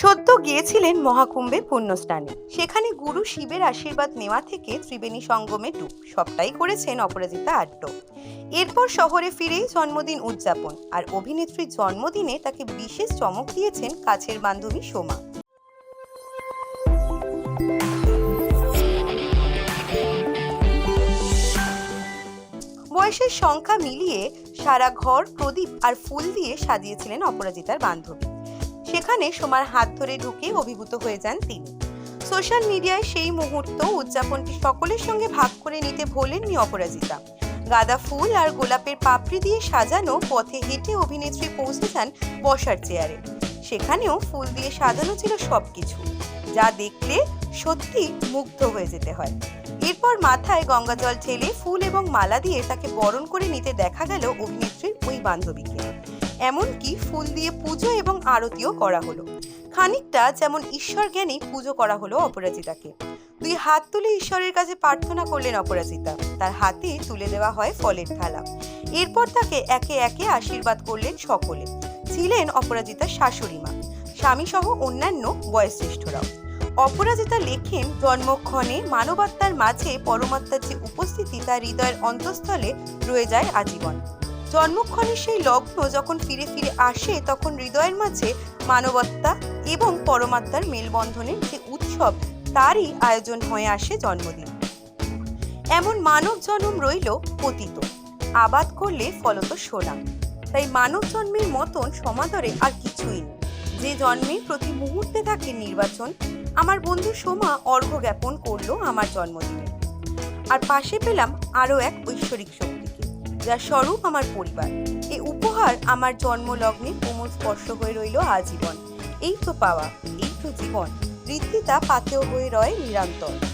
সদ্য গিয়েছিলেন মহাকুম্ভে পুণ্যস্নানে। সেখানে গুরু শিবের আশীর্বাদ নেওয়া থেকে ত্রিবেণী সঙ্গমে ডুব। সবটাই করেছেন অপরাজিতা আড্ড এরপর শহরে ফিরেই জন্মদিন উদযাপন আর অভিনেত্রীর জন্মদিনে তাকে বিশেষ চমক দিয়েছেন কাছের বান্ধবী সোমা। বয়সের সংখ্যা মিলিয়ে সারা ঘর প্রদীপ আর ফুল দিয়ে সাজিয়েছিলেন অপরাজিতার বান্ধবী। সেখানে সোমার হাত ধরে ঢুকে অভিভূত হয়ে যান তিনি। সোশ্যাল মিডিয়ায় সেই মুহূর্ত উদযাপনটি সকলের সঙ্গে ভাগ করে নিতে ভোলেননি অপরাজিতা। গাঁদা ফুল আর গোলাপের পাপড়ি দিয়ে সাজানো পথে হেঁটে অভিনেত্রী পৌঁছে যান বসার চেয়ারে। সেখানেও ফুল দিয়ে সাজানো ছিল সবকিছু, যা দেখলে সত্যি মুগ্ধ হয়ে যেতে হয়। এরপর মাথায় গঙ্গা জল ঢেলে ফুল এবং মালা দিয়ে তাকে বরণ করে নিতে দেখা গেল অভিনেত্রীর ওই বান্ধবীকে। এমনকি ফুল দিয়ে পুজো এবং আরতিও করা হলো। খানিকটা যেমন ঈশ্বর জ্ঞানী পুজো করা হলো অপরাজিতাকে। দুই হাত তুলে ঈশ্বরের কাছে প্রার্থনা করলেন অপরাজিতা। তার হাতে তুলে দেওয়া হয় ফলের থালা। এরপর তাকে একে একে আশীর্বাদ করলেন সকলে। ছিলেন অপরাজিতার শাশুড়ি মা স্বামী সহ অন্যান্য বয়োজ্যেষ্ঠরাও। অপরাজিতা লেখেন, জন্মক্ষণে মানবাত্মার মাঝে পরমাত্মার যে উপস্থিতি তার হৃদয়ের অন্তঃস্থলে রয়ে যায় আজীবন। জন্মক্ষণের সেই লগ্ন যখন ফিরে ফিরে আসে, তখন হৃদয়ের মাঝে মানবত্তা এবং পরমাত্মার মেলবন্ধনের যে উৎসব, তারই আয়োজন হয়ে আসে জন্মদিন। এমন মানব জন্ম রইল পতিত। আবাদ করলে ফলত সোনা। তাই মানব জন্মের মতন সমাদরে আর কিছুই নেই। যে জন্মে প্রতি মুহূর্তে থাকে নির্বাচন, আমার বন্ধু সোমা অর্ঘ্য জ্ঞাপন করল আমার জন্মদিনে। আর পাশে পেলাম আরও এক ঐশ্বরিক শক্তিকে যার স্বরূপ আমার পরিবার। এ উপহার আমার জন্মলগ্নে কোমল স্পর্শ হয়ে রইল আজীবন। এই তো পাওয়া, এই তো জীবন। ঋদ্ধিতা পাতেও হয়ে রয় নিরন্তর।